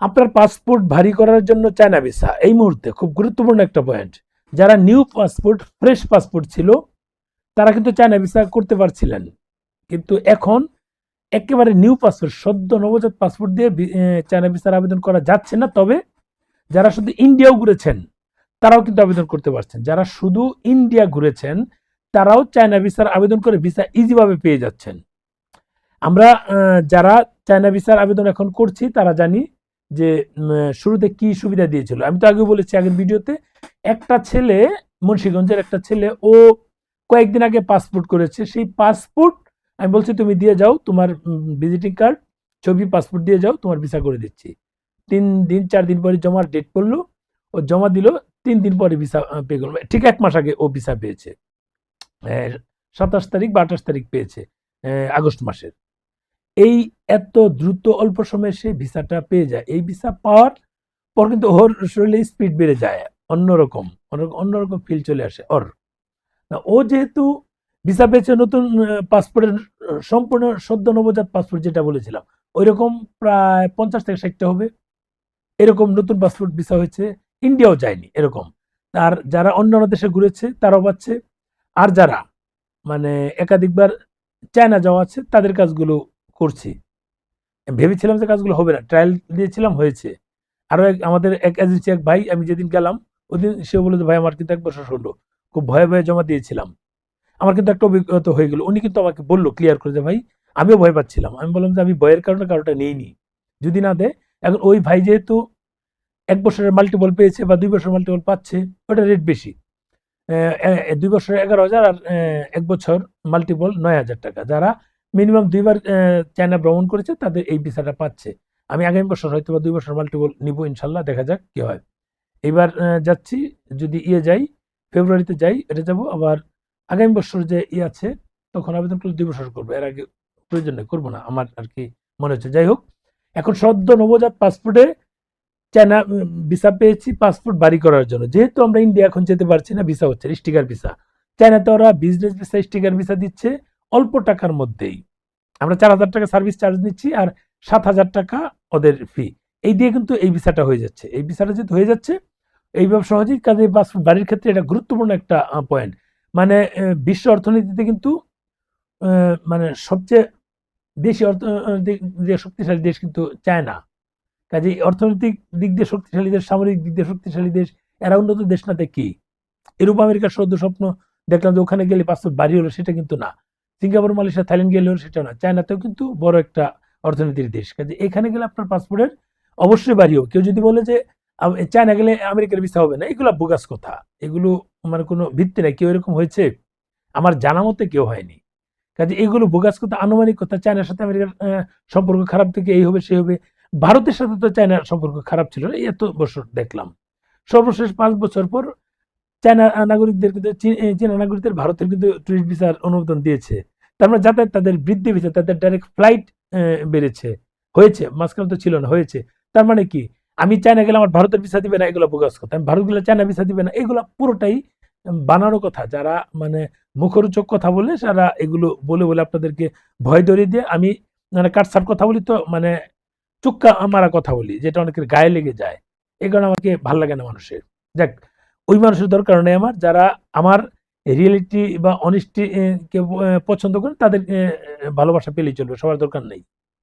আপনার পাসপোর্ট ভারী করার জন্য চায়না ভিসা এই মুহূর্তে খুব গুরুত্বপূর্ণ একটা পয়েন্ট যারা নিউ পাসপোর্ট ফ্রেশ পাসপোর্ট ছিল, তারা কিন্তু চায়না ভিসা করতে পারছিলেন। কিন্তু এখন একেবারে নিউ পাসপোর্ট সদ্য নবজাত পাসপোর্ট দিয়ে চায়না ভিসার আবেদন করা যাচ্ছে না। তবে যারা শুধু ইন্ডিয়াও ঘুরেছেন, তারাও কিন্তু আবেদন করতে পারছেন। যারা শুধু ইন্ডিয়া ঘুরেছেন, তারাও চায়না ভিসার আবেদন করে ভিসা ইজিভাবে পেয়ে যাচ্ছেন। আমরা যারা চায়না ভিসার আবেদন এখন করছি, তারা জানি যে শুরুতে কি সুবিধা দিয়েছিল? আমি তো আগে বলেছি, আগের ভিডিওতে একটা ছেলে, মুন্সিগঞ্জের একটা ছেলে, ও কয়েকদিন আগে পাসপোর্ট করেছে। সেই পাসপোর্ট, আমি বলছি, তুমি দিয়ে যাও, তোমার ভিজিটিং কার্ড, ছবি, পাসপোর্ট দিয়ে যাও, তোমার ভিসা করে দিচ্ছি। তিন দিন, চার দিন পরে জমার ডেট পড়ল, ও জমা দিল, তিন দিন পরে ভিসা পে করল ঠিক এক মাস আগে ও ভিসা পেয়েছে। সাতাশ তারিখ বা আঠাশ তারিখ পেয়েছে আগস্ট মাসের। এই এত দ্রুত অল্প সময়ে সে ভিসাটা পেয়ে যায়। এই ভিসা পাওয়ার পর কিন্তু ওর শরীরে স্পিড বেড়ে যায়। অন্যরকম অন্য- অন্যরকম ফিল চলে আসে ওর না, ও যেহেতু ভিসা পেয়েছে নতুন পাসপোর্টের সম্পূর্ণ সদ্য নবজাত পাসপোর্ট যেটা বলেছিলাম ওই রকম প্রায় পঞ্চাশ থেকে ষাটটা হবে। এরকম নতুন পাসপোর্ট ভিসা হয়েছে ইন্ডিয়াও যায়নি, এরকম। আর যারা অন্যান্য দেশে ঘুরেছে, তারাও পাচ্ছে। আর যারা মানে একাধিকবার চায়না যাওয়া আছে, তাদের কাজগুলো করছি। ভেবেছিলাম যে কাজগুলো হবে না ট্রায়াল দিয়েছিলাম হয়েছে। আরও এক, আমাদের এক এজেন্সি এক ভাই, আমি যেদিন গেলাম, ওদিন সে বলে যে, ভাই, আমার কিন্তু এক বছর হলো। খুব ভয়ে ভয়ে জমা দিয়েছিলাম। আমার কিন্তু একটা অভিজ্ঞতা হয়ে গেল। উনি কিন্তু আমাকে বলল ক্লিয়ার করে যে, ভাই, আমিও ভয় পাচ্ছিলাম। আমি বললাম যে, আমি ভয়ের কারণে কারোটা নিইনি। যদি না দেয়, এখন ওই ভাই যেহেতু এক বছরের মাল্টিপল পেয়েছে বা দুই বছর মাল্টিপল পাচ্ছে ওটা রেট বেশি। দুই বছর এগারো হাজার আর এক বছর মাল্টিপল নয় হাজার টাকা। যারা মিনিমাম দুইবার চায়না ভ্রমণ করেছে, তাদের এই ভিসাটা পাচ্ছে। আমি আগামী বছর হয়তো বা দুই বছর মাল্টিপল নিব ইনশাল্লাহ, দেখা যাক কি হয়। এবার যাচ্ছি, যদি ইয়ে যাই, ফেব্রুয়ারিতে যাই, এটা যাব, আবার আগামী বছর যে ইয়ে আছে, তখন আবেদন করলে দুই বছর করব। এর আগে প্রয়োজন নেই, করব না, আমার আর কি মনে হচ্ছে। যাই হোক, এখন সদ্য নবজাত পাসপোর্টে চায়না ভিসা পেয়েছি, পাসপোর্ট বাড়ি করার জন্য। যেহেতু আমরা ইন্ডিয়া এখন যেতে পারছি না, ভিসা হচ্ছে, স্টিকার ভিসা। চায়নাতে ওরা বিজনেস ভিসা স্টিকার ভিসা দিচ্ছে অল্প টাকার মধ্যেই। আমরা চার হাজার টাকা সার্ভিস চার্জ নিচ্ছি আর সাত হাজার টাকা ওদের ফি এই দিয়ে কিন্তু এই ভিসাটা হয়ে যাচ্ছে। এই ভিসাটা যেহেতু হয়ে যাচ্ছে এই এইভাবে সহজেই কাজে বাড়ির ক্ষেত্রে এটা গুরুত্বপূর্ণ একটা পয়েন্ট মানে বিশ্ব অর্থনীতিতে কিন্তু মানে সবচেয়ে বেশি দিয়ে শক্তিশালী দেশ কিন্তু চায়না। কাজে অর্থনৈতিক দিক দিয়ে শক্তিশালী দেশ, সামরিক দিক দিয়ে শক্তিশালী দেশ, এরা উন্নত দেশ না কি? ইউরোপ আমেরিকার সদ্য স্বপ্ন দেখলাম যে ওখানে গেলে পাসপোর্ট বাড়ি হলো, সেটা কিন্তু না। সিঙ্গাপুর, মালয়েশিয়া, থাইল্যান্ড গেলে হলো সেটা না। চায়নাতেও কিন্তু বড় একটা অর্থনীতির দেশ। কাজে এখানে গেলে আপনার পাসপোর্টের অবশ্যই বাড়ি হোক কেউ যদি বলে যে চায়না গেলে আমেরিকার ভিসা হবে না, এগুলো বোগাস কথা। এগুলো মানে কোনো ভিত্তি নেই। কেউ এরকম হয়েছে? আমার জানা মতে কেউ হয়নি। কাজে এগুলো বোগাস কথা, আনুমানিক কথা, চায়নার সাথে আমেরিকার সম্পর্ক খারাপ থেকে এই হবে সেই হবে। ভারতের সাথে তো চায়নার সম্পর্ক খারাপ ছিল না এত বছর দেখলাম। সর্বশেষ পাঁচ বছর পর চায়না নাগরিকদের কিন্তু চীনা নাগরিকদের ভারতের কিন্তু টুরিস্ট ভিসার অনুমোদন দিয়েছে। তার মানে যাতায়াত তাদের বৃদ্ধি পেয়েছে, তাদের ডাইরেক্ট ফ্লাইট বেড়েছে। হয়েছে, মাঝখানে তো ছিল না, হয়েছে। তার মানে কি? আমি চায়না গেলে আমার ভারতের ভিসা দিবে না, এগুলো বোগাস কথা। আমি ভারত গেলে চায়না ভিসা দিবে না, এগুলো পুরোটাই বানানো কথা। যারা মানে মুখরোচক কথা বলে তারা এগুলো বলে বলে আপনাদেরকে ভয় ধরিয়ে দিয়ে আমি মানে কাটসাট কথা বলি তো মানে চুক্কা মারা কথা বলি, যেটা অনেকের গায়ে লেগে যায়। এই কারণে আমাকে ভালো লাগে না মানুষের। যাক ওই মানুষের দরকার নেই আমার। যারা আমার রিয়েলিটি বা অনিষ্টি কে পছন্দ করে তাদের ভালোবাসা পেলেই চলবে, সবার দরকার নেই।